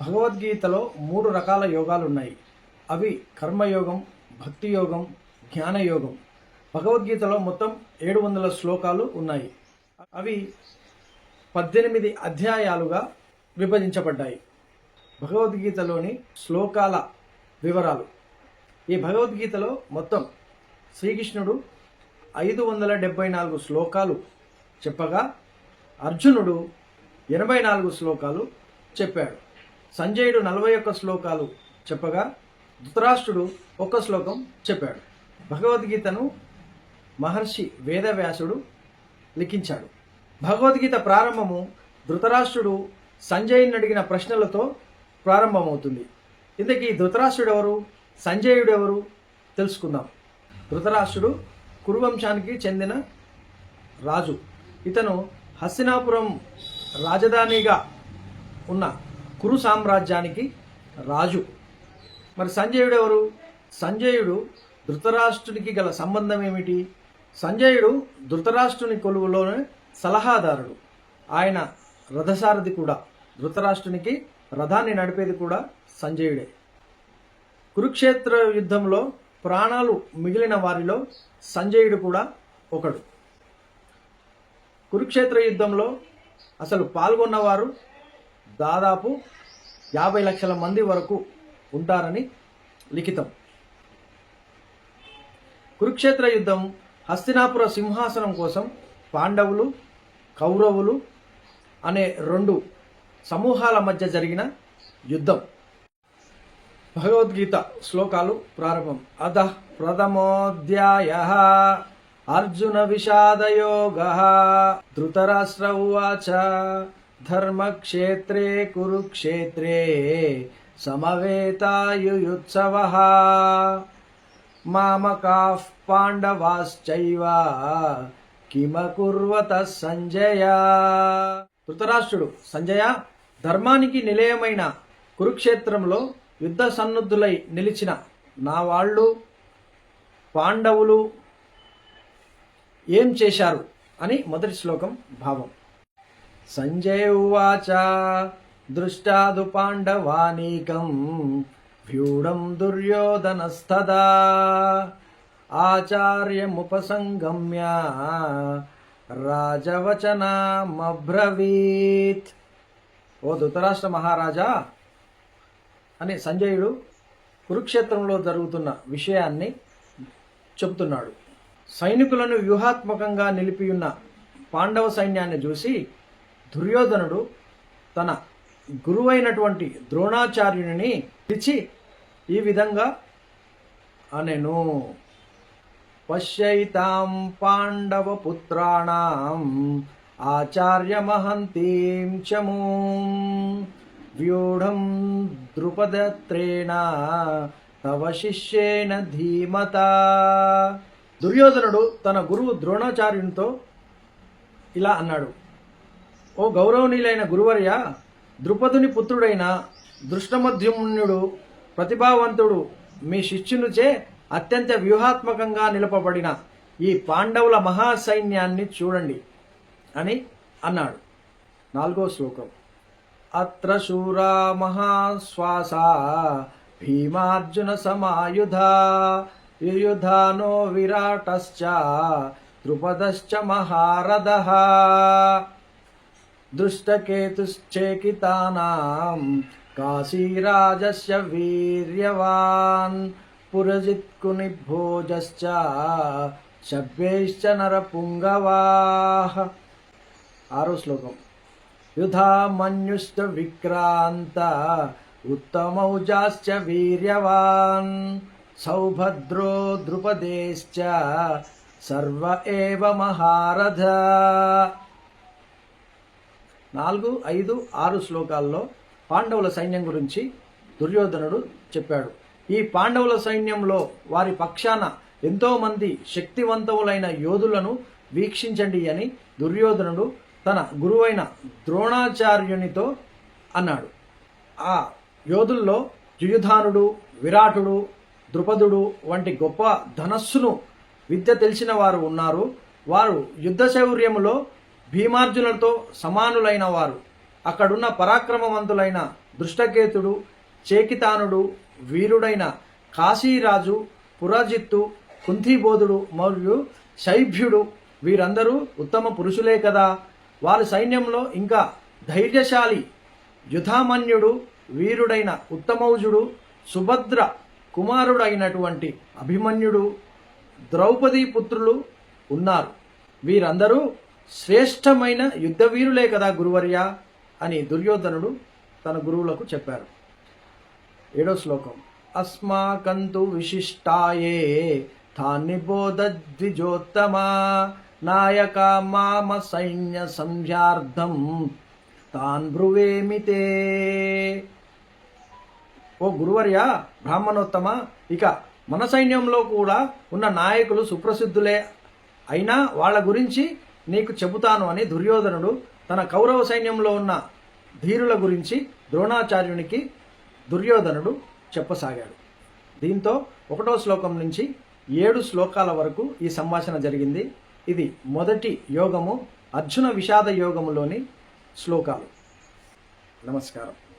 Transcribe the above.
భగవద్గీతలో మూడు రకాల యోగాలు ఉన్నాయి అవి కర్మయోగం భక్తి యోగం జ్ఞానయోగం. భగవద్గీతలో మొత్తం ఏడు వందల శ్లోకాలు ఉన్నాయి. అవి పద్దెనిమిది అధ్యాయాలుగా విభజించబడ్డాయి. భగవద్గీతలోని శ్లోకాల వివరాలు. ఈ భగవద్గీతలో మొత్తం శ్రీకృష్ణుడు ఐదు వందల డెబ్బై నాలుగు శ్లోకాలు చెప్పగా అర్జునుడు ఎనభై నాలుగు శ్లోకాలు చెప్పాడు. సంజయుడు నలభై ఒక్క శ్లోకాలు చెప్పగా ధృతరాష్ట్రుడు ఒక్క శ్లోకం చెప్పాడు. భగవద్గీతను మహర్షి వేదవ్యాసుడు లిఖించాడు. భగవద్గీత ప్రారంభము ధృతరాష్ట్రుడు సంజయుని అడిగిన ప్రశ్నలతో ప్రారంభమవుతుంది. ఇంతకీ ధృతరాష్ట్రుడు ఎవరు సంజయుడు ఎవరు తెలుసుకుందాం. ధృతరాష్ట్రుడు కురువంశానికి చెందిన రాజు. ఇతను హస్తినాపురం రాజధానిగా ఉన్న కురు సామ్రాజ్యానికి రాజు. మరి సంజయుడు ఎవరు? సంజయుడు ధృతరాష్ట్రునికి గల సంబంధం ఏమిటి? సంజయుడు ధృతరాష్ట్రుని కొలువులోనే సలహాదారుడు. ఆయన రథసారథి కూడా. ధృతరాష్ట్రునికి రథాన్ని నడిపేది కూడా సంజయుడే. కురుక్షేత్ర యుద్ధంలో ప్రాణాలు మిగిలిన వారిలో సంజయుడు కూడా ఒకడు. కురుక్షేత్ర యుద్ధంలో అసలు పాల్గొన్నవారు దాదాపు యాభై లక్షల మంది వరకు ఉంటారని లిఖితం. కురుక్షేత్ర యుద్ధం హస్తినాపుర సింహాసనం కోసం పాండవులు కౌరవులు అనే రెండు సమూహాల మధ్య జరిగిన యుద్ధం. భగవద్గీత శ్లోకాలు ప్రారంభం. అధ ప్రథమోధ్యాయ అర్జున విషాదయోగ ధృతరాష్ట్ర ఉవాచ. ధర్మక్షేత్రే కురుక్షేత్రే సమవేతాయుయుత్సవ మామకాః పాండవాశ్చైవ కిమకుర్వత సంజయ ధృతరాష్ట్రుడు సంజయ ధర్మానికి నిలయమైన కురుక్షేత్రంలో యుద్ధ సన్నుద్ధులై నిలిచిన నా వాళ్ళు పాండవులు ఏం చేశారు అని మొదటి శ్లోకం భావం. సంజయ్ ఉవాచ దృష్టాదు పాండవానీకం వ్యూఢం దుర్యోధనస్తదా. ఆచార్యముపసంగమ్య రాజవచనమబ్రవీత్. ఓ ధృతరాష్ట్ర మహారాజా అని సంజయుడు కురుక్షేత్రంలో జరుగుతున్న విషయాన్ని చెబుతున్నాడు. సైనికులను వ్యూహాత్మకంగా నిలిపియున్న పాండవ సైన్యాన్ని చూసి దుర్యోధనుడు తన గురువైనటువంటి ద్రోణాచార్యుని పిలిచి ఈ విధంగా అనెను. పశ్యైతాం ఆచార్య మహంతీం చము. వ్యూఢం ద్రుపదత్రేణ తవ శిష్యేన ధీమత. దుర్యోధనుడు తన గురువు ద్రోణాచార్యునితో ఇలా అన్నాడు. ఓ గౌరవనీయులైన గురువర్య ద్రుపదుని పుత్రుడైన దృష్టమధ్యుమ్నుడు ప్రతిభావంతుడు మీ శిష్యునిచే అత్యంత వ్యూహాత్మకంగా నిలపబడిన ఈ పాండవుల మహాసైన్యాన్ని చూడండి అని అన్నాడు. నాలుగో శ్లోకం. అత్ర శూరా మహాశ్వాస భీమార్జున సమాయుధ యుయుధానో విరాటశ్చ ద్రుపదశ్చ మహారథ దృష్టకేతుశ్చేకితానాం కాశీరాజస్య వీర్యవాన్ పురజిత్కునిభోజశ్చ శబ్యైశ్చ నరపుంగవాః ఆరో శ్లోకం యుధామన్యుశ్చ విక్రాంత ఉత్తమౌజాశ్చ వీర్యవాన్ సౌభద్రో ద్రుపదేశ్చ సర్వ ఏవ మహారథ నాలుగు ఐదు ఆరు శ్లోకాల్లో పాండవుల సైన్యం గురించి దుర్యోధనుడు చెప్పాడు. ఈ పాండవుల సైన్యంలో వారి పక్షాన ఎంతోమంది శక్తివంతములైన యోధులను వీక్షించండి అని దుర్యోధనుడు తన గురువైన ద్రోణాచార్యునితో అన్నాడు. ఆ యోధుల్లో జుయుధానుడు విరాటుడు ద్రుపదుడు వంటి గొప్ప ధనస్సును విద్య తెలిసిన వారు ఉన్నారు. వారు యుద్ధ శౌర్యములో భీమార్జునులతో సమానులైన వారు. అక్కడున్న పరాక్రమవంతులైన దృష్టకేతుడు చేకితానుడు వీరుడైన కాశీరాజు పురాజిత్తు కుంతిబోధుడు మరియు శైభ్యుడు వీరందరూ ఉత్తమ పురుషులే కదా. వారి సైన్యంలో ఇంకా ధైర్యశాలి యుధామన్యుడు వీరుడైన ఉత్తమౌజుడు సుభద్ర కుమారుడైనటువంటి అభిమన్యుడు ద్రౌపది పుత్రులు ఉన్నారు. వీరందరూ శ్రేష్టమైన యుద్ధవీరులే కదా గురువర్య అని దుర్యోధనుడు తన గురువులకు చెప్పారు. ఏడో శ్లోకం. అస్మాకంతు విశిష్టాయే తాన్ని బోధద్విజోత్తమా నాయక మామ సైన్య సంధ్యార్థం తాన్ బ్రువేమితే ఓ గురువర్య బ్రాహ్మణోత్తమ ఇక మన సైన్యంలో కూడా ఉన్న నాయకులు సుప్రసిద్ధులే. అయినా వాళ్ళ గురించి నీకు చెబుతాను అని దుర్యోధనుడు తన కౌరవ సైన్యంలో ఉన్న ధీరుల గురించి ద్రోణాచార్యునికి దుర్యోధనుడు చెప్పసాగాడు. దీంతో ఒకటో శ్లోకం నుంచి ఏడు శ్లోకాల వరకు ఈ సంభాషణ జరిగింది. ఇది మొదటి యోగము అర్జున విషాద యోగములోని శ్లోకాలు. నమస్కారం.